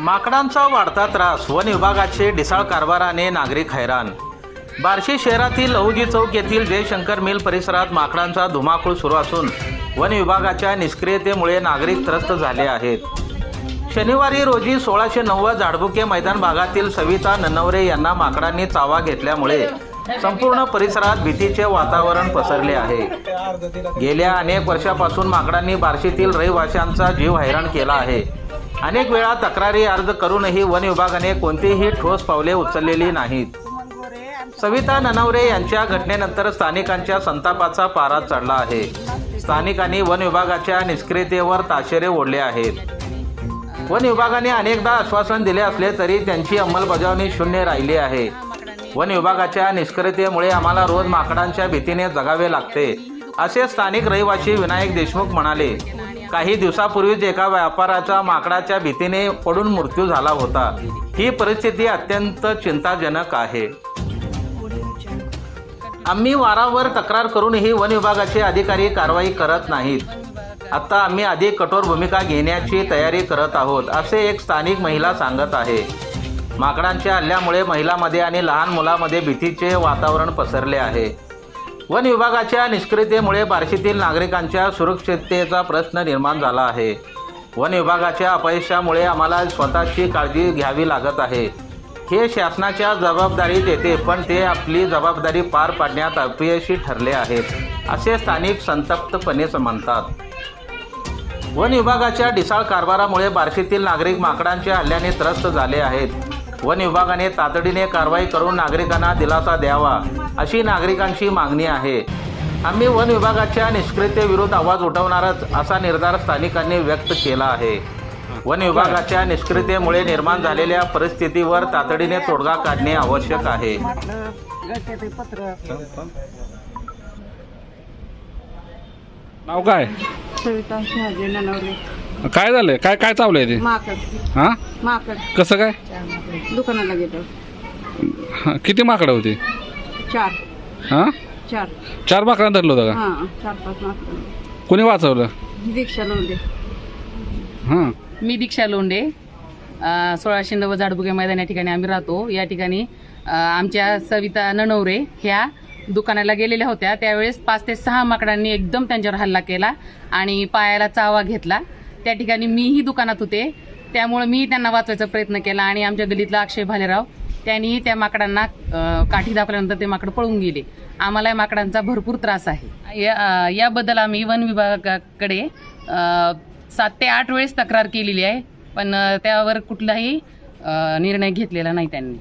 माकडांचा वाढता त्रास वन विभागाचे ढिसाळ कारभाराने नागरिक हैराण. बार्शी शहरातील लहुजी चौक येथील जयशंकर मिल परिसरात माकडांचा धुमाकूळ सुरू असून वन विभागाच्या निष्क्रियतेमुळे नागरिक त्रस्त झाले आहेत. शनिवारी रोजी सोळाशे नव्वद झाडबुके मैदान भागातील सविता ननवरे यांना माकडांनी चावा घेतल्यामुळे संपूर्ण परिसरात भीतीचे वातावरण पसरले आहे. गेल्या अनेक वर्षापासून माकडांनी बार्शीतील रहिवाशांचा जीव हैराण केला आहे. अनेक वेळा तक्रारी अर्ज करूनही वन विभागाने कोणतीही ठोस पावले उचललेली नाहीत. सविता ननवरे यांच्या घटनेनंतर स्थानिकांच्या संतापाचा पारा चढला आहे. स्थानिकांनी वन विभागाच्या निष्क्रियतेवर ताशेरे ओढले आहेत. वन विभागाने अनेकदा आश्वासन दिले असले तरी त्यांची अंमलबजावणी शून्य राहिली आहे. वन विभागाच्या निष्क्रियतेमुळे आम्हाला रोज माकडांच्या भीतीने जगावे लागते असे स्थानिक रहिवासी विनायक देशमुख म्हणाले. काही दिवसापूर्वीच एका व्यापाराचा माकडाच्या भीतीने पडून मृत्यू झाला होता. ही परिस्थिती अत्यंत चिंताजनक आहे. आम्ही वारावर तक्रार करूनही वन विभागाचे अधिकारी कारवाई करत नाहीत. आता आम्ही अधिक कठोर भूमिका घेण्याची तयारी करत आहोत असे एक स्थानिक महिला सांगत आहे. माकडांच्या हल्ल्यामुळे महिलामध्ये आणि लहान मुलामध्ये भीतीचे वातावरण पसरले आहे. वन विभागाच्या निष्क्रियतेमुळे बार्शीतील नागरिकांच्या सुरक्षिततेचा प्रश्न निर्माण झाला आहे. वन विभागाच्या अपयशामुळे आम्हाला स्वतःची काळजी घ्यावी लागत आहे. हे शासनाच्या जबाबदारीत येते पण ते आपली जबाबदारी पार पाडण्यात अपयशी ठरले आहेत असे स्थानिक संतप्तपणे म्हणतात. वन विभागाच्या ढिसाळ कारभारामुळे बार्शीतील नागरिक माकडांच्या हल्ल्याने त्रस्त झाले आहेत. वन विभागाने तातडीने कारवाई करून नागरिकांना दिलासा द्यावा अशी नागरिकांची मागणी आहे. आम्ही वन विभागाच्या निष्क्रियतेविरुद्ध आवाज उठवणारच असा निर्धार स्थानिकांनी व्यक्त केला आहे. वन विभागाच्या निष्क्रियतेमुळे निर्माण झालेल्या परिस्थितीवर तातडीने तोडगा काढणे आवश्यक आहे. नाव काय? सविता शहाजी ननवरे. काय झालंय? काय काय चावलंय ते? माकड. हा? माकड. कसं काय? दुकानाला गेलो. हा, किती माकडं होती? चार. हा? चार. चार माकडांना धरलं होतं हां चार पाच माकड. का कोणी वाचवलं? दीक्षा नव्हते हां. मी दीक्षा लोंडे अ, सोळाशे नव्वद झाडबुगे मैदान या ठिकाणी आम्ही राहतो. या ठिकाणी अ, आमच्या सविता ननवरे ह्या दुकानाला गेलेल्या होत्या. त्यावेळेस पाच ते सहा माकडांनी एकदम त्यांच्यावर हल्ला केला आणि पायाला चावा घेतला. त्या ठिकाणी मीही दुकानात होते. त्यामुळे मी त्यांना वाचवायचा प्रयत्न केला आणि आमच्या गलीतला अक्षय भालेराव त्यांनी त्या माकडांना काठी दाखल्यानंतर ते माकड पळून गेले. आम्हाला या माकडांचा भरपूर त्रास आहे. या याबद्दल आम्ही वन विभागाकडे सात ते आठ वेळेस तक्रार केलेली आहे पण त्यावर कुठलाही निर्णय घेतलेला नाही त्यांनी.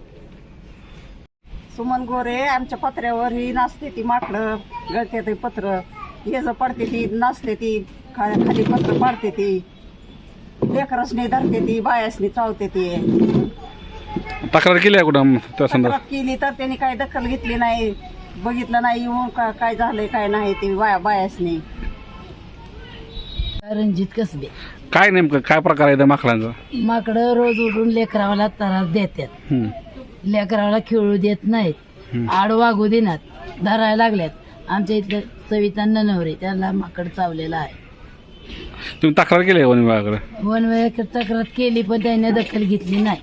सुमन गोरे आमच्या पत्र्यावर ही नाचते ती माकडं गळते ते पत्र. हे जर पडते ती नाचते ती खाली पत्र पाडते ती. लेकरसनी धरते ती बायासनी चावते ती. तक्रार केली आहे कुठं त्या संदर्भात? केली तर त्यांनी काही दखल घेतली नाही. बघितलं नाही येऊन का- काय झालंय काय नाही ते बाया बायासनी. रणजित कसबे. काय नेमकं काय प्रकार आहे त्या माकडांचा? माकडं रोज उठून लेकरावाला त्रास देतात. हम्म. लेकरावाला खेळू देत नाहीत. आड वागू देणार. धरायला लागल्यात. आमच्या इथलं सविता ननवरे त्याला माकड चावलेला आहे. तुम्ही तक्रार केली आहे वन विभागाकडे वन वेळ तक्रार केली पण त्याने दखल घेतली नाही.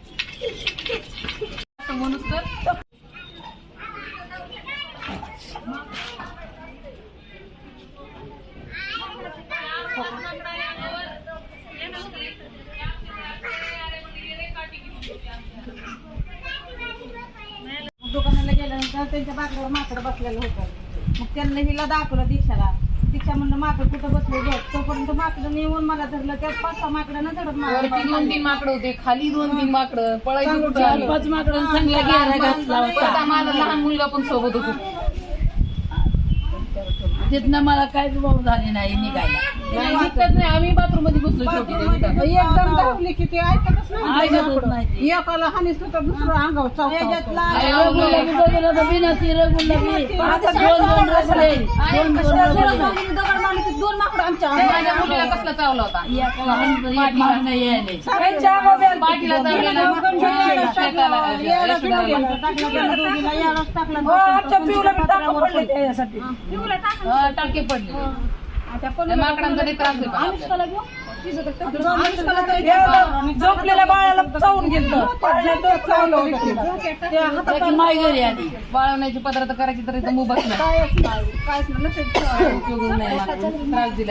दुकानाला गेल्यानंतर त्यांच्या बाकड्यावर माकड बसलेलं होतं. मग त्यांना हिला दाखवलं दीक्षाला. दीक्षा म्हणलं माकड कुठं बसले बघ. तोपर्यंत माकडं येऊन मला धरलं त्यात पाच सहा माकडांना धरत दोन तीन माकडं होते खाली दोन तीन माकडं पळायची चार पाच माकडं चांगला घेरा घातला होता. लहान मुलगा पण सोबत होतो. तिथनं मला काहीच भाऊ झाले नाही निघायला. नाही, आम्ही बाथरूममध्ये शेवटी दुकानात. एकदम धावली की ते ऐकतच नाही ऐकतच. एकाला दुसरं अंगावर दोन माकडं आमच्या मुलीला कसला चावला होता? हा, टाके पडले माकडांचा लई त्रास आहे पण आपल्याला. झोपलेल्या बाळाला चावून गेलं चावलं होतं तिला. ते हातात त्याची माय घरी आली. वाळवण्याची पदार्थ करायची तर इथं मुबस नाही. कायच नाही. कायच नाही. लक्षात ठेवा. उपयोगच नाही. मला. त्रास दिला.